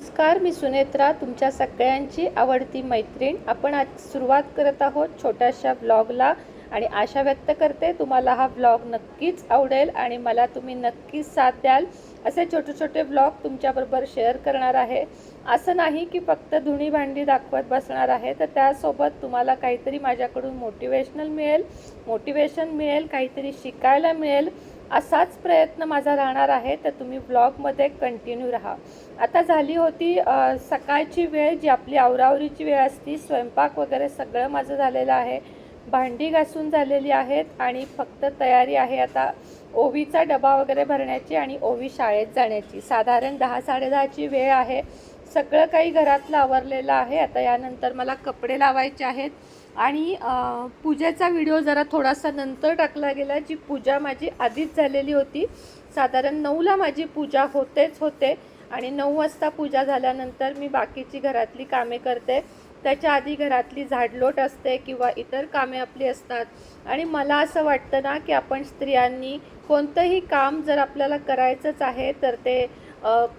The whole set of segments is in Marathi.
नमस्कार मी सुनेत्रा तुमच्या सगळ्यांची आवडती मैत्रीण. आपण आज सुरुवात करत आहोत छोट्याशा ब्लॉगला आणि आशा व्यक्त करते तुम्हाला हा ब्लॉग नक्कीच आवडेल आणि मला तुम्ही नक्कीच साथ द्याल. असे छोटे छोटे ब्लॉग तुमच्याबरोबर शेअर करणार आहे. असं नाही की फक्त धुणी भांडी दाखवत बसणार आहे तर त्यासोबत तुम्हाला काहीतरी माझ्याकडून मोटिवेशनल मिळेल. मोटिवेशन मिळेल काहीतरी शिकायला मिळेल. असाच प्रयत्न माझा राहणार आहे तर तुम्ही ब्लॉगमध्ये कंटिन्यू राहा. आता झाली होती सकाळची वेळ जी आपली आवरावरीची वेळ असती स्वयंपाक वगैरे सगळं माझं झालेलं आहे. भांडी घासून झालेली आहेत आणि फक्त तयारी आहे आता ओवीचा डबा वगैरे भरण्याची आणि ओवी शाळेत जाण्याची. साधारण दहा साडेदहाची वेळ आहे. सगळं काही घरातलं आवरलेलं आहे. आता यानंतर मला कपडे लावायचे आहेत. आणि पूजेचा व्हिडिओ जरा थोडासा नंतर टाकला गेला जी पूजा माझी आधीच झालेली होती. साधारण नऊला माझी पूजा होतेच होते आणि नऊ वाजता पूजा झाल्यानंतर मी बाकीची घरातली कामे करते. त्याच्या आधी घरातली झाडलोट असते किंवा इतर कामे आपली असतात. आणि मला असं वाटतं ना की आपण स्त्रियांनी कोणतंही काम जर आपल्याला करायचंच आहे तर ते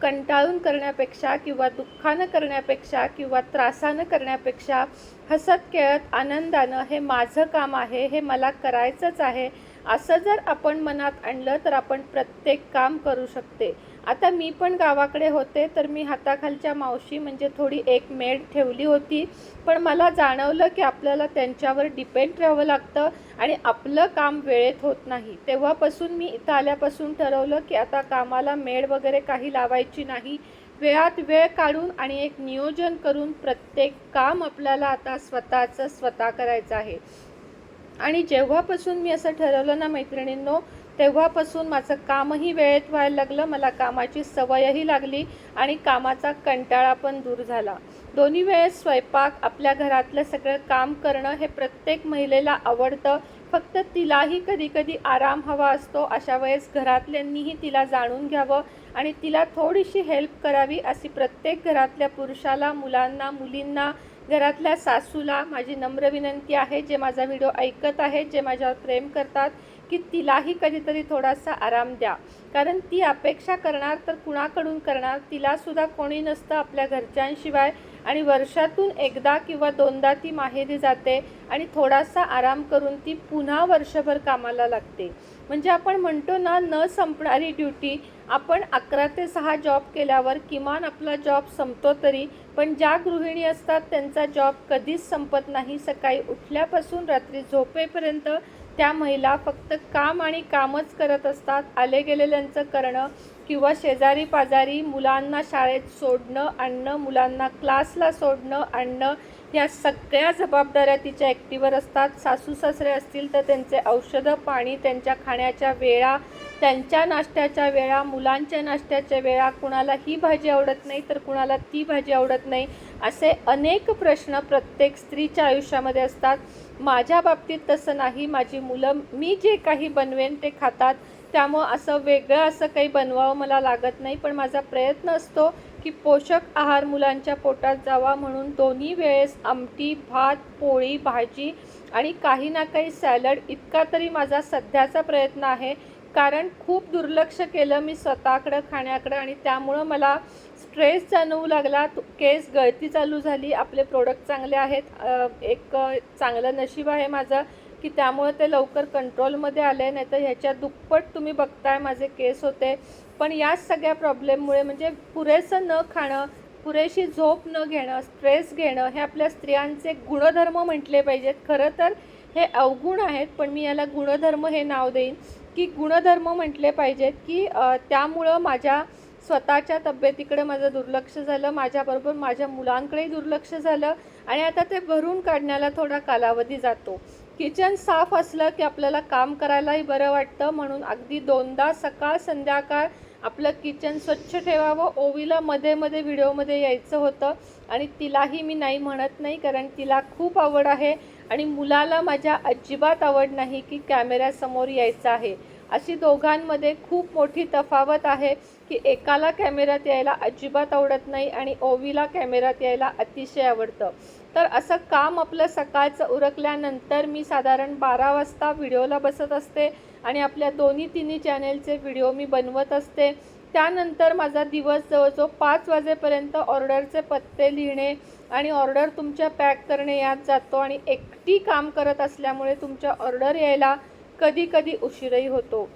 कंटाळून करण्यापेक्षा किंवा दुःखानं करण्यापेक्षा किंवा त्रासानं करण्यापेक्षा हसत खेळत आनंदानं हे माझं काम आहे हे मला करायचंच आहे असं जर आपण मनात आणलं तर आपण प्रत्येक काम करू शकते. आता मी पण गावाकडे होते तर मी हाताखालच्या मावशी म्हणजे थोडी एक मेड ठेवली होती. पण मला जाणवलं की आपल्याला त्यांच्यावर डिपेंड राहावं लागतं आणि आपलं काम वेळेत होत नाही. तेव्हापासून मी इथं आल्यापासून ठरवलं की आता कामाला मेड वगैरे काही लावायची नाही. वेळात वेळ काढून आणि एक नियोजन करून प्रत्येक काम आपल्याला आता स्वतःचं स्वतः करायचं आहे. आणि जेव्हापासून मी असं ठरवलं ना मैत्रिणींनो तेव्हापासून माझं कामही वेळेत व्हायला लागलं. मला कामाची सवयही लागली आणि कामाचा कंटाळा पण दूर झाला. दोन्ही वेळेस स्वयंपाक आपल्या घरातलं सगळं काम करणं हे प्रत्येक महिलेला आवडतं. फक्त तिलाही कधी कधी आराम हवा असतो. अशा वेळेस घरातल्यांनीही तिला जाणून घ्यावं आणि तिला थोडीशी हेल्प करावी अशी प्रत्येक घरातल्या पुरुषाला मुलांना मुलींना घरातल्या सासूला माझी नम्र विनंती आहे जे माझा व्हिडिओ ऐकत आहेत जे माझ्यावर प्रेम करतात. की तिलाही कधीतरी थोडासा आराम द्या. कारण ती अपेक्षा करणार तर कुणाकडून करणार? तिलासुद्धा कोणी नसतं आपल्या घरच्यांशिवाय आणि वर्षातून एकदा किंवा दोनदा ती माहेरी जाते आणि थोडासा आराम करून ती पुन्हा वर्षभर कामाला लागते. म्हणजे आपण म्हणतो ना न संपणारी ड्युटी आपण अकरा ते सहा जॉब केल्यावर किमान आपला जॉब संपतो तरी पण ज्या गृहिणी असतात त्यांचा जॉब कधीच संपत नाही. सकाळी उठल्यापासून रात्री झोपेपर्यंत त्या महिला फक्त काम आणि कामच करत असतात. आले गेलेल्यांचं करणं किंवा शेजारी पाजारी मुलांना शाळेत सोडणं आणणं मुलांना क्लासला सोडणं आणणं या सगळ्या जबाबदाऱ्या तिच्या ॲक्टिवर असतात. सासू सासरे असतील तर त्यांचे औषधं पाणी त्यांच्या खाण्याच्या वेळा त्यांच्या नाश्त्याच्या वेळा मुलांच्या नाश्त्याच्या वेळा कुणाला ही भाजी आवडत नाही तर कुणाला ती भाजी आवडत नाही असे अनेक प्रश्न प्रत्येक स्त्रीच्या आयुष्यामध्ये असतात. माझ्या बाबतीत तसं नाही. माझी मुलं मी जे काही बनवेन ते खातात. त्यामुळं असं वेगळं असं काही बनवावं मला लागत नाही. पण माझा प्रयत्न असतो की पोषक आहार मुलांच्या पोटात जावा म्हणून दोन्ही वेळेस आमटी भात पोळी भाजी आणि काही ना काही सॅलड इतका तरी माझा सध्याचा प्रयत्न आहे. कारण खूप दुर्लक्ष केलं मी स्वतःकडं खाण्याकडं आणि त्यामुळं मला स्ट्रेस जाणवू लागला तो- केस गळती चालू झाली आपले प्रोडक्ट चांगले आहेत. एक चांगलं नशीब आहे माझं की त्यामुळे ते लवकर कंट्रोलमध्ये आले नाही तर ह्याच्या दुप्पट तुम्ही बघताय माझे केस होते. पण याच सगळ्या प्रॉब्लेममुळे म्हणजे पुरेसं न खाणं पुरेशी झोप न घेणं स्ट्रेस घेणं हे आपल्या स्त्रियांचे गुणधर्म म्हटले पाहिजेत. खरं तर हे अवगुण आहेत पण मी याला गुणधर्म हे नाव देईन की गुणधर्म म्हटले पाहिजेत की त्यामुळं माझ्या स्वतःच्या तब्येतीकडे माझं दुर्लक्ष झालं माझ्याबरोबर माझ्या मुलांकडेही दुर्लक्ष झालं आणि आता ते भरून काढण्याला थोडा कालावधी जातो. किचन साफ असलं की आपल्याला काम करायलाही बरं वाटतं. म्हणून अगदी दोनदा सकाळ संध्याकाळ आपलं किचन स्वच्छ ठेवावं. ओवीला मध्ये मध्ये व्हिडिओमध्ये यायचं होतं आणि तिलाही मी नाही म्हणत नाही कारण तिला खूप आवड आहे आणि मुलाला माझ्या अजिबात आवड नाही की कॅमेऱ्यासमोर यायचं आहे. अशी दोघांमध्ये खूप मोठी तफावत आहे की एकाला कॅमेऱ्यात यायला अजिबात आवडत नाही आणि ओवीला कॅमेऱ्यात यायला अतिशय आवडतं. तर असं काम आपलं सकाळचं उरकल्यानंतर मी साधारण बारा वाजता व्हिडिओला बसत असते आणि आपल्या दोन्ही तिन्ही चॅनेलचे व्हिडिओ मी बनवत असते. त्यानंतर माझा दिवस जवळजवळ पाच वाजेपर्यंत ऑर्डरचे पत्ते लिहिणे आणि ऑर्डर तुमच्या पॅक करणे यात जातो आणि एकटी काम करत असल्यामुळे तुमच्या ऑर्डर यायला कधी कधी उशीरही होतो.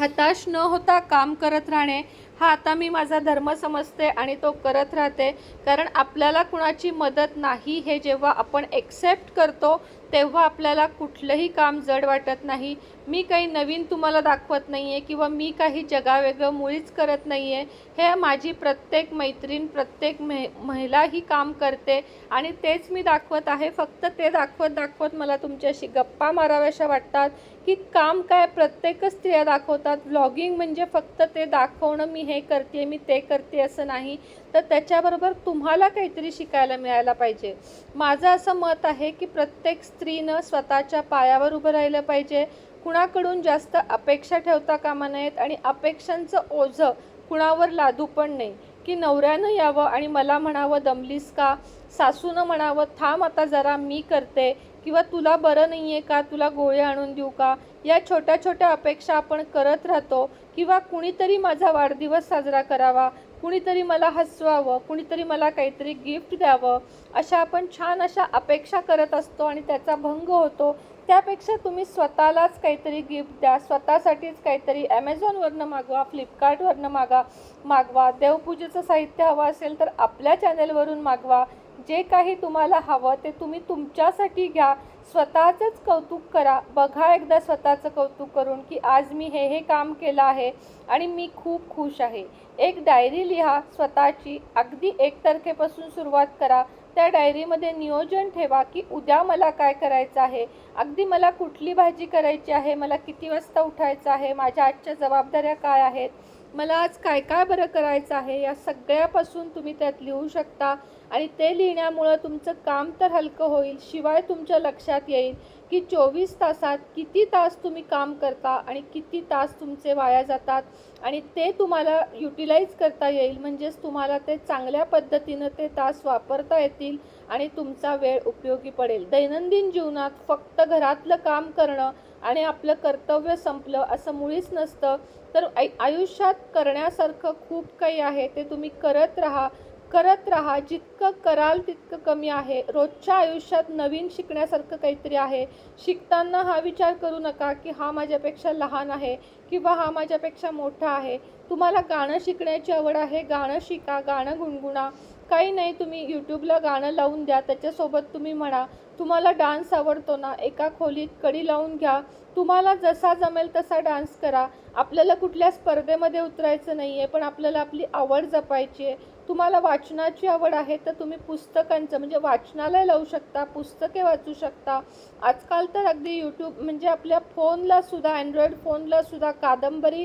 हताश न होता काम करत राहणे हा आता मी माझा धर्म समजते आणि तो करत राहते. कारण आपल्याला कुणाची मदत नाही हे जेव्हा आपण एक्सेप्ट करतो तेव्हा आपल्याला कुठलंही काम जड वाटत नाही. मी काही नवीन तुम्हाला दाखवत नाही आहे किंवा मी काही जगावेगळं मुळीच करत नाही आहे हे माझी प्रत्येक मैत्रीण प्रत्येक मह महिला ही काम करते आणि तेच मी दाखवत आहे. फक्त ते दाखवत दाखवत मला तुमच्याशी गप्पा माराव्याशा वाटतात की काम काय प्रत्येकच स्त्रिया दाखवतात. व्लॉगिंग म्हणजे फक्त ते दाखवणं मी हे करते मी ते करते असं नाही. तर त्याच्याबरोबर तुम्हाला काहीतरी शिकायला मिळायला पाहिजे. माझं असं मत आहे की प्रत्येक स्त्री स्त्रीनं स्वतःच्या पायावर उभं राहिलं पाहिजे. कुणाकडून जास्त अपेक्षा ठेवता कामा नयेत आणि अपेक्षांचं ओझं कुणावर लादू पण नाही की नवऱ्यानं यावं आणि मला म्हणावं दमलीस का? सासूनं म्हणावं थांब आता जरा मी करते. किंवा तुला बरं नाही आहे का? तुला गोळ्या आणून देऊ का? या छोट्या छोट्या अपेक्षा आपण करत राहतो. किंवा कुणीतरी माझा वाढदिवस साजरा करावा. कुणीतरी मला हसवावं कुणीतरी मला काहीतरी गिफ्ट द्यावं अशा आपण छान अशा अपेक्षा करत असतो आणि त्याचा भंग होतो. त्यापेक्षा तुम्ही स्वतःलाच काहीतरी गिफ्ट द्या स्वतःसाठीच काहीतरी ॲमेझॉनवरनं मागवा फ्लिपकार्टवरनं मागा मागवा. देवपूजेचं साहित्य हवं असेल तर आपल्या चॅनेलवरून मागवा. जे काही तुम्हाला हवं ते तुम्ही तुमच्यासाठी घ्या. स्वतःचंच कौतुक करा. बघा एकदा स्वतःचं कौतुक करून की आज मी हे हे काम केलं आहे आणि मी खूप खुश आहे. एक डायरी लिहा स्वतःची. अगदी एक तारखेपासून सुरुवात करा. त्या डायरीमध्ये नियोजन ठेवा की उद्या मला काय करायचं आहे? अगदी मला कुठली भाजी करायची आहे? मला किती वाजता उठायचं आहे? माझ्या आजच्या जबाबदाऱ्या काय आहेत? मला आज काय काय बरं करायचं आहे? या सगळ्यापासून तुम्ही त्यात लिहू शकता. आणि ते लिहिण्यामुळं तुमचं काम तर हलकं होईल. शिवाय तुमच्या लक्षात येईल की चोवीस तासात किती तास तुम्ही काम करता आणि किती तास तुमचे वाया जातात आणि ते तुम्हाला युटिलाइज करता येईल म्हणजेच तुम्हाला ते चांगल्या पद्धतीनं ते तास वापरता येतील आणि तुमचा वेळ उपयोगी पडेल. दैनंदिन जीवनात फक्त घरातलं काम करणं आणि आपलं कर्तव्य संपलं असं मुळीच नसतं तर आय आयुष्यात करण्यासारखं खूप काही आहे ते तुम्ही करत राहा. करत राहा. जितकं कराल तितकं कमी आहे. रोजच्या आयुष्यात नवीन शिकण्यासारखं काहीतरी आहे. शिकताना हा विचार करू नका की हा माझ्यापेक्षा लहान आहे किंवा हा माझ्यापेक्षा मोठा आहे. तुम्हाला गाणं शिकण्याची आवड आहे. गाणं शिका गाणं गुणगुणा. काही नाही तुम्ही यूट्यूबला गाणं लावून द्या. त्याच्यासोबत तुम्ही म्हणा तुम्हाला डान्स आवडतो ना? एका खोलीत कडी लावून घ्या. तुम्हाला जसा जमेल तसा डान्स करा. आपल्याला कुठल्या स्पर्धेमध्ये उतरायचं नाही आहे पण आपल्याला आपली आवड जपायची आहे. तुम्हाला वाचनाची आवड आहे तर तुम्ही पुस्तकांचं म्हणजे वाचनालय लावू शकता पुस्तके वाचू शकता. आजकाल तर अगदी यूट्यूब म्हणजे आपल्या फोनला सुद्धा अँड्रॉइड फोनला सुद्धा कादंबरी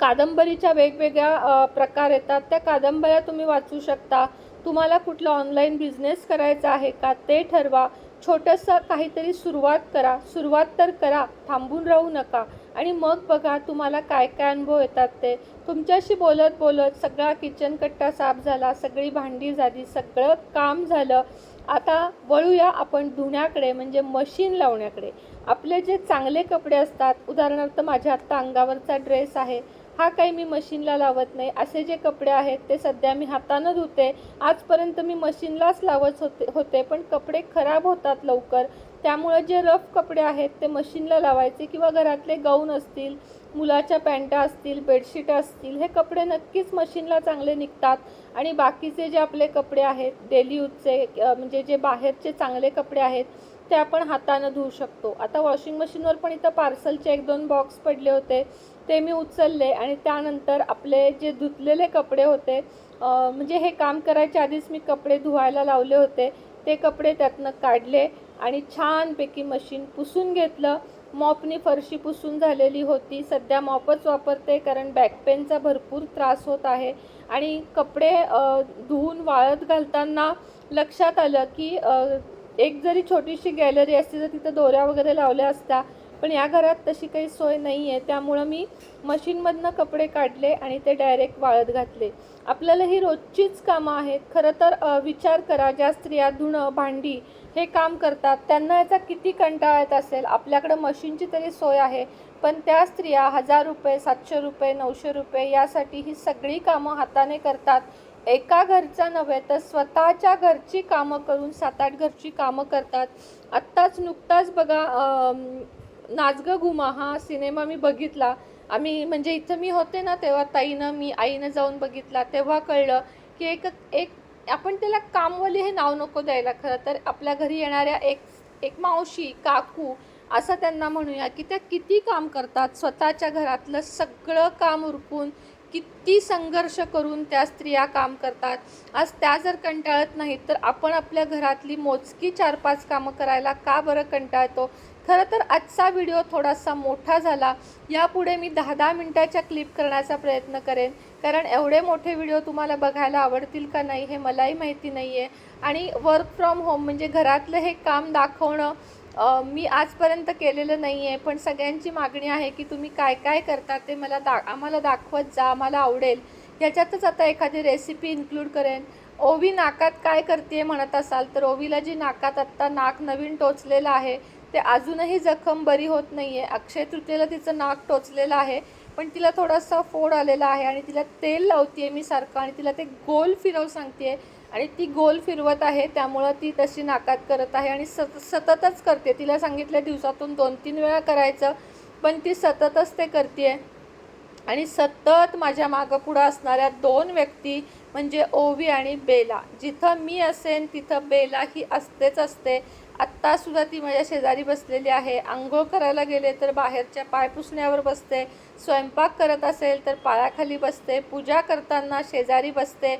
कादंबरीच्या वेगवेगळ्या प्रकार येतात. त्या कादंबऱ्या तुम्ही वाचू शकता. तुम्हाला कुठला ऑनलाईन बिझनेस करायचा आहे का ते ठरवा. छोटंसं काहीतरी सुरुवात करा. सुरुवात तर करा थांबून राहू नका. आणि मग बघा तुम्हाला काय काय अनुभव येतात ते. तुमच्याशी बोलत बोलत सगळा किचन कट्टा साफ झाला सगळी भांडी झाली सगळं काम झालं. आता वळूया आपण धुण्याकडे म्हणजे मशीन लावण्याकडे. आपले जे चांगले कपडे असतात उदाहरणार्थ माझ्या आत्ता अंगावरचा ड्रेस आहे. हा काही मी मशीनला लावत नाही. असे जे कपडे आहेत ते सध्या मी हातानं धुते. आजपर्यंत मी मशीनलाच लावत होते होते. पण कपडे खराब होतात लवकर. त्यामुळे जे रफ कपडे आहेत ते मशीनला लावायचे किंवा घरातले गाऊन असतील मुलाच्या पॅन्टा असतील बेडशीट असतील हे कपडे नक्कीच मशीनला चांगले निघतात. आणि बाकीचे जे आपले कपडे आहेत डेली यूजचे म्हणजे जे बाहेरचे चांगले कपडे आहेत ते आपण हातानं धुवू शकतो. आता वॉशिंग मशीनवर पण इथं पार्सलचे एक दोन बॉक्स पडले होते. ते मी उचलले आणि त्यानंतर आपले जे धुतलेले कपडे होते म्हणजे हे काम करायच्या आधीच मी कपडे धुवायला लावले होते. ते कपडे त्यातनं काढले आणि छानपैकी मशीन पुसून घेतलं. मॉपनी फरशी पुसून झालेली होती. सध्या मॉपच वापरते कारण बॅक पेनचा भरपूर त्रास होत आहे. आणि कपडे धुवून वाळत घालताना लक्षात आलं की एक जरी छोटीशी गॅलरी असती तर तिथं दोऱ्या वगैरे लावल्या असत्या पण या घरात तशी काही सोय नाही आहे त्यामुळं मी मशीनमधनं कपडे काढले आणि ते डायरेक्ट वाळत घातले. आपल्याला ही रोजचीच कामं आहेत. खरं तर विचार करा ज्या स्त्रिया धुणं भांडी हे काम करतात त्यांना याचा किती कंटाळा येत असेल? आपल्याकडं मशीनची तरी सोय आहे पण त्या स्त्रिया हजार रुपये सातशे रुपये नऊशे रुपये यासाठी ही सगळी कामं हाताने करतात. एका घरचा नव्हे तर स्वतःच्या घरची कामं करून सात आठ घरची कामं करतात. आत्ताच नुकताच बघा नाचग गुमा घुमा हा सिनेमा मी बघितला. आम्ही म्हणजे इथं मी होते ना तेव्हा ताईनं मी आईनं जाऊन बघितला. तेव्हा कळलं की एक एक आपण त्याला कामवाली हे नाव नको द्यायला खरं तर. आपल्या घरी येणाऱ्या एक एक मावशी काकू असं त्यांना म्हणूया की त्या किती काम करतात. स्वतःच्या घरातलं सगळं काम उरकून किती संघर्ष करून त्या स्त्रिया काम करतात. आज त्या जर कंटाळत नाहीत तर आपण आपल्या घरातली मोजकी चार पाच कामं करायला का बरं कंटाळतो? खरं तर आजचा व्हिडिओ थोडासा मोठा झाला. यापुढे मी दहा दहा मिनटाच्या क्लिप करण्याचा प्रयत्न करेन. कारण एवढे मोठे व्हिडिओ तुम्हाला बघायला आवडतील का नाही हे मलाही माहिती नाही आहे आणि वर्क फ्रॉम होम म्हणजे घरातलं हे काम दाखवणं मी आजपर्यंत केलेलं नाही आहे पण सगळ्यांची मागणी आहे की तुम्ही काय काय करता ते मला दा आम्हाला दाखवत जा आम्हाला आवडेल. याच्यातच आता एखादी रेसिपी इन्क्लूड करेन. ओवी नाकात काय करते म्हणत असाल तर ओवीला जी नाकात आत्ता नाक नवीन टोचलेलं आहे ते अजूनही जखम बरी होत नाही आहे अक्षय तृतीयेला तिचं नाक टोचलेलं आहे पण तिला थोडासा फोड आलेला आहे आणि तिला तेल लावते मी सारखं आणि तिला ते गोल फिरव सांगते आणि ती गोल फिरवत आहे त्यामुळं ती तशी नाकात करत आहे आणि सत सततच करते. तिला सांगितलं दिवसातून दोन तीन वेळा करायचं पण ती सततच ते करते आणि सतत माझ्या मागं पुढं असणाऱ्या दोन व्यक्ती म्हणजे ओवी आणि बेला. जिथं मी असेन तिथं बेला ही असतेच असते. आत्तासुद्धा ती माझ्या शेजारी बसलेली आहे. आंघोळ करायला गेले तर बाहेरच्या पायपुसण्यावर बसते. स्वयंपाक करत असेल तर पायाखाली बसते. पूजा करताना शेजारी बसते.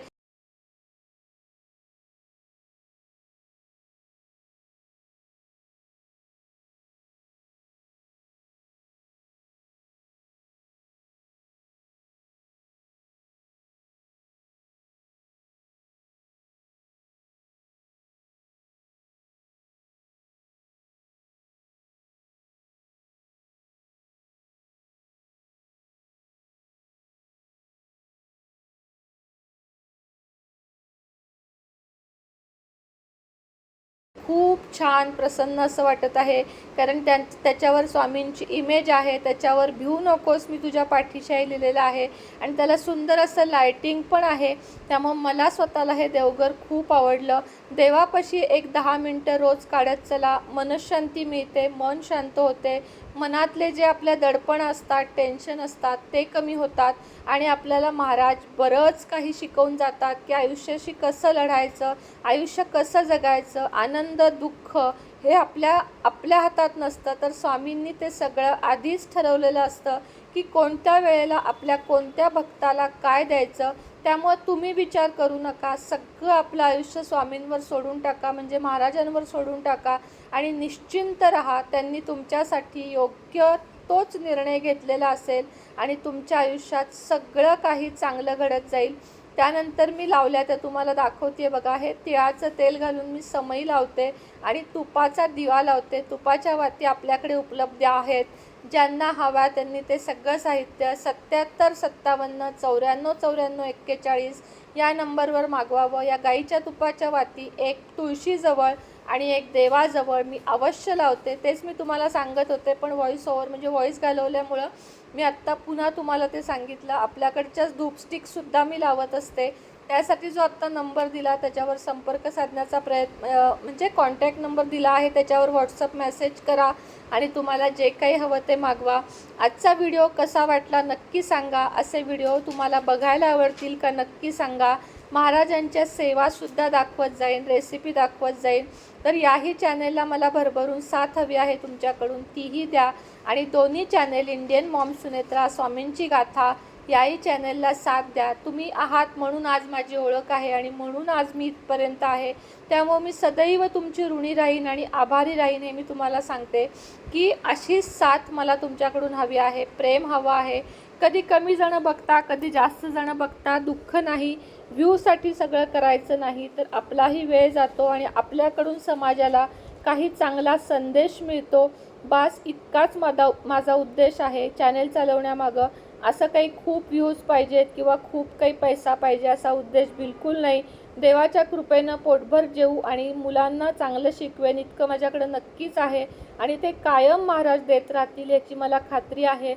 खूप छान प्रसन्न असं वाटत आहे. कारण त्या त्याच्यावर स्वामींची इमेज आहे. त्याच्यावर भिवू नकोस मी तुझ्या पाठीशी आहे लिहिलेलं आहे. आणि त्याला सुंदर असं लायटिंग पण आहे. त्यामुळं मला स्वतःला हे देवघर खूप आवडलं. देवापाशी एक दहा मिनटं रोज काढत चला. मनशांती मिळते मन शांत होते. मनातले जे आपल्या दडपण असतात टेन्शन असतात ते कमी होतात. आणि आपल्याला महाराज बरंच काही शिकवून जातात की आयुष्याशी कसं लढायचं आयुष्य कसं जगायचं आनंद दुःख हे आपल्या आपल्या हातात नसतं. तर स्वामींनी ते सगळं आधीच ठरवलेलं असतं की कोणत्या वेळेला आपल्या कोणत्या भक्ताला काय द्यायचं त्यामुळे तुम्ही विचार करू नका. सगळं आपलं आयुष्य स्वामींवर सोडून टाका म्हणजे महाराजांवर सोडून टाका आणि निश्चिंत राहा. त्यांनी तुमच्यासाठी योग्य तोच निर्णय घेतलेला असेल आणि तुमच्या आयुष्यात सगळं काही चांगलं घडत जाईल. त्यानंतर मी लावल्या त्या तुम्हाला दाखवते बघा. हे तिळाचं तेल घालून मी समई लावते आणि तुपाचा दिवा लावते. तुपाच्या वाती आपल्याकडे उपलब्ध आहेत. ज्यांना हवा त्यांनी ते सगळं साहित्य सत्याहत्तर सत्तावन्न चौऱ्याण्णव चौऱ्याण्णव एक्केचाळीस या नंबरवर मागवावं. या गाईच्या तुपाच्या वाती एक तुळशीजवळ आणि एक देवाजवळ मी अवश्य लावते. तेच मी तुम्हाला सांगत होते पण व्हॉईस ओव्हर म्हणजे व्हॉईस घालवल्यामुळं मी आत्ता पुन्हा तुम्हाला ते सांगितलं. आपल्याकडच्याच धूपस्टिकसुद्धा मी लावत असते. त्यासाठी जो आत्ता नंबर दिला त्याच्यावर संपर्क साधण्याचा प्रयत्न म्हणजे कॉन्टॅक्ट नंबर दिला आहे त्याच्यावर व्हॉट्सअप मेसेज करा आणि तुम्हाला जे काही हवं ते मागवा. आजचा व्हिडिओ कसा वाटला नक्की सांगा. असे व्हिडिओ तुम्हाला बघायला आवडतील का नक्की सांगा. महाराजांच्या सेवासुद्धा दाखवत जाईन रेसिपी दाखवत जाईन. तर याही चॅनेलला मला भरभरून साथ हवी आहे तुमच्याकडून तीही द्या. आणि दोन्ही चॅनेल इंडियन मॉम सुनेत्रा स्वामींची गाथा याही चॅनलला साथ द्या. तुम्ही आहात म्हणून आज माझी ओळख आहे आणि म्हणून आज मी इथपर्यंत आहे. त्यामुळे मी सदैव तुमची ऋणी राहीन आणि आभारी राहीन हे मी तुम्हाला सांगते की अशी साथ मला तुमच्याकडून हवी आहे. प्रेम हवं आहे. कधी कमी जणं बघता कधी जास्त जणं बघता दुःख नाही. व्ह्यूसाठी सगळं करायचं नाही तर आपलाही वेळ जातो आणि आपल्याकडून समाजाला काही चांगला संदेश मिळतो. बास इतकाच माझा माझा उद्देश आहे. चॅनेल चालवण्यामागं असं काही खूप व्ह्यूज पाहिजेत किंवा खूप काही पैसा पाहिजे असा उद्देश बिलकुल नाही. देवाच्या कृपेनं पोटभर जेऊ आणि मुलांना चांगलं शिकवेन इतकं माझ्याकडं नक्कीच आहे. आणि ते कायम महाराज देत राहतील याची मला खात्री आहे.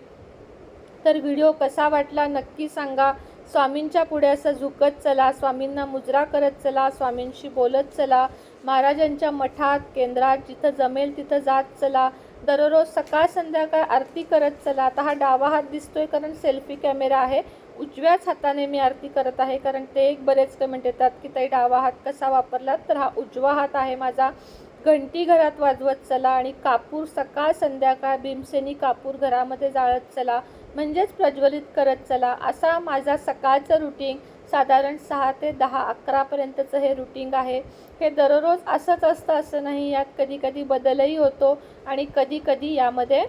तर व्हिडिओ कसा वाटला नक्की सांगा. स्वामींच्या पुढे असं झुकत चला स्वामींना मुजरा करत चला स्वामींशी बोलत चला. महाराजांच्या मठात केंद्रात जिथं जमेल तिथं जात चला. दररोज सकाळ संध्याकाळ आरती करत चला. आता हा डावा हात दिसतोय कारण सेल्फी कॅमेरा आहे. उजव्याच हाताने मी आरती करत आहे कारण ते एक बरेच कमेंट येतात की ताई डावा हात कसा वापरलात? तर हा उजवा हात आहे माझा. घंटी घरात वाजवत चला आणि कापूर सकाळ संध्याकाळ भीमसेनी कापूर घरामध्ये जाळत चला. म्हणजेच प्रज्वलित करत चला. असा माझा सकाळचं रुटीन साधारण सहा ते दहा अकरापर्यंतचं हे रुटीन आहे. हे दररोज असंच असतं असं नाही यात कधी कधी बदलही होतो आणि कधी कधी यामध्ये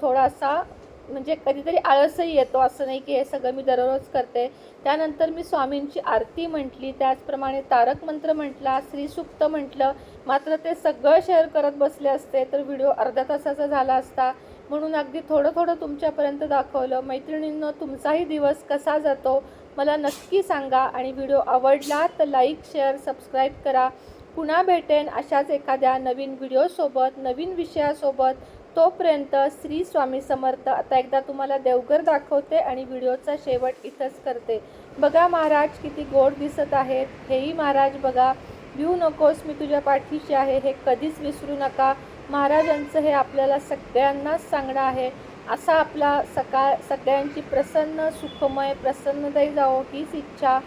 थोडासा म्हणजे कधीतरी आळसही येतो. असं नाही की हे सगळं मी दररोज करते. त्यानंतर मी स्वामींची आरती म्हटली. त्याचप्रमाणे तारक मंत्र म्हटला श्रीसुक्त म्हटलं. मात्र ते सगळं शेअर करत बसले असते तर व्हिडिओ अर्ध्या तासाचा झाला असता. म्हणून अगदी थोडं थोडं तुमच्यापर्यंत दाखवलं. मैत्रिणींनो तुमचाही दिवस कसा जातो मला नक्की सांगा आणि व्हिडिओ आवडला तर लाईक शेअर सबस्क्राईब करा. पुन्हा भेटेन अशाच एखाद्या नवीन व्हिडिओसोबत नवीन विषयासोबत. तोपर्यंत श्री स्वामी समर्थ. आता एकदा तुम्हाला देवघर दाखवते आणि व्हिडिओचा शेवट इथंच करते. बघा महाराज किती गोड दिसत आहेत. हेही महाराज बघा. भिऊ नकोस मी तुझ्या पाठीशी आहे. हे कधीच विसरू नका. महाराजांचं हे आपल्याला सगळ्यांनाच सांगणं आहे. असा आपला सकाळ सगळ्यांची प्रसन्न सुखमय प्रसन्नदायी जावो हीच इच्छा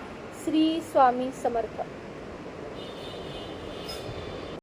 श्री स्वामी समर्थ.